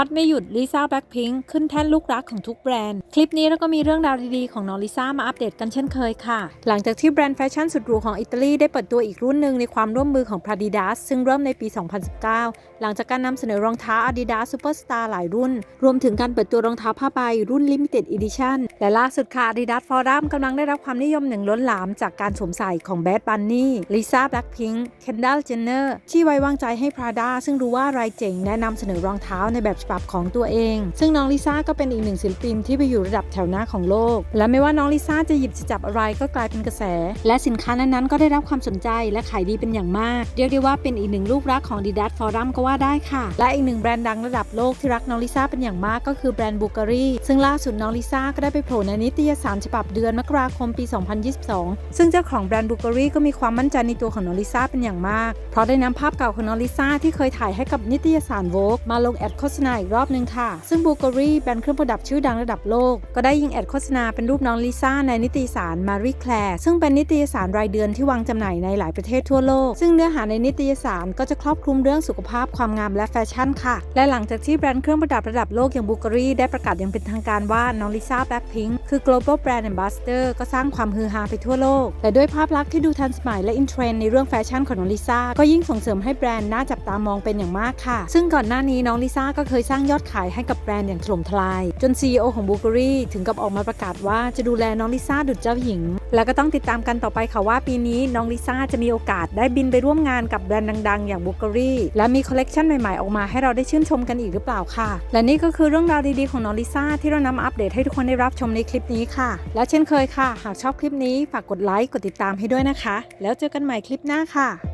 อตไม่หยุดลิซ่าแบล็คพิงค์ขึ้นแท่นลูกรักของทุกแบรนด์ คลิปนี้เราก็มีเรื่องราวดีๆ ของน้องลิซ่ามาอัปเดตกันเช่นเคยค่ะ หลังจากที่แบรนด์แฟชั่นสุดหรูของอิตาลีได้เปิดตัวอีกรุ่นหนึ่งในความร่วมมือของ Pradidas ซึ่งเริ่มในปี 2019 หลังจากการนำเสนอรองเท้า Adidas Superstar หลายรุ่น รวมถึงการเปิดตัวรองเท้าผ้าใบรุ่น Limited Edition และล่าสุดค่ะ Adidas Forum กำลังได้รับความนิยมอย่างล้นหลามจากการสวมใส่ของ Bad Bunny Lisa Blackpink Kendall Jenner ที่ไว้วางใจให้ Prada ซึ่งรู้ว่ารายเจ๋งแนะนำเสนอรองเท้าในแบบฉบับของตัวเอง ซึ่งน้องลิซ่าก็เป็นอีกหนึ่งศิลปินที่ไปอยู่ระดับแถวหน้าของโลก และไม่ว่าน้องลิซ่าจะหยิบจะจับอะไรก็กลายเป็นกระแส และสินค้านั้นๆก็ได้รับความสนใจและขายดีเป็นอย่างมาก เรียกได้ว่าเป็นอีกหนึ่งลูกรักของ Adidas Forum ก็ว่าได้ค่ะ และอีกหนึ่งแบรนด์ดังระดับโลกที่รักน้องลิซ่าเป็นอย่างมากก็คือแบรนด์บูการีซึ่งล่าสุดน้องลิซ่าก็ได้ไปโผล่ในนิตยสารฉบับเดือนมกราคมปี 2022 ซึ่งเจ้าของแบรนด์บูการีก็มีความมั่นใจในตัวของน้องลิซ่าเป็นอย่างมาก เพราะได้นำภาพเก่าของน้องลิซ่าที่เคยถ่ายให้กับนิตยสารโวกมาลงแอดโฆษณาอีกรอบหนึงค่ะ ซึ่งบูการีแบรนด์เครื่องประดับชื่อดังระดับโลก ก็ได้ยิงแอดโฆษณาเป็นรูปน้องลิซ่าในนิตยสารมารีแคลร์ซึ่งเป็นนิตยสารรายเดือนที่วางจำหน่ายในหลายประเทศทั่วโลก ซึ่งเนื้อหาในนิตยสารก็จะครอบคลุมเรื่องสุขภาพความงามและแฟชั่นค่ะ และหลังจากที่แบรนด์เครื่องประดับระดับโลกอย่างบูการีได้ประกาศอย่างเป็นทางการว่าน้องลิซ่าแบล็คพิงค์คือ global brand ambassador ก็สร้างความฮือฮาไปทั่วโลก และด้วยภาพลักษณ์ที่ดูทันสมัยและอินเทรนด์ในเรื่องแฟชั่นของน้องลิซ่าก็ยิ่งส่งเสริมให้แบรนด์น่าจับตามองเป็นอย่างมากค่ะ ซึ่งก่อนหน้านี้น้องลิซ่าก็เคยสร้างยอดขายให้กับแบรนด์อย่างถล่มทลาย จน CEO ของบูเการีถึงกับออกมาประกาศว่าจะดูแลน้องลิซ่าดุจเจ้าหญิง แล้วก็ต้องติดตามกันต่อไปค่ะว่าปีนี้น้องลิซ่าจะมีโอกาสได้บินไปร่วมงานกับแบรนด์ดังๆ อย่างบูเการีและมีคอลเลกชันใหม่ๆ ออกมาให้เราได้ชื่นชมกันอีกหรือเปล่าค่ะ และนี่ก็คือเรื่องราวดีๆของน้องลิซ่าที่เรานำมาอัปเดตให้ทุกคนได้รับชมในคลิปนี้ค่ะ และเช่นเคยค่ะ หากชอบคลิปนี้ฝากกดไลค์กดติดตามให้ด้วยนะคะ แล้วเจอกันใหม่คลิปหน้าค่ะ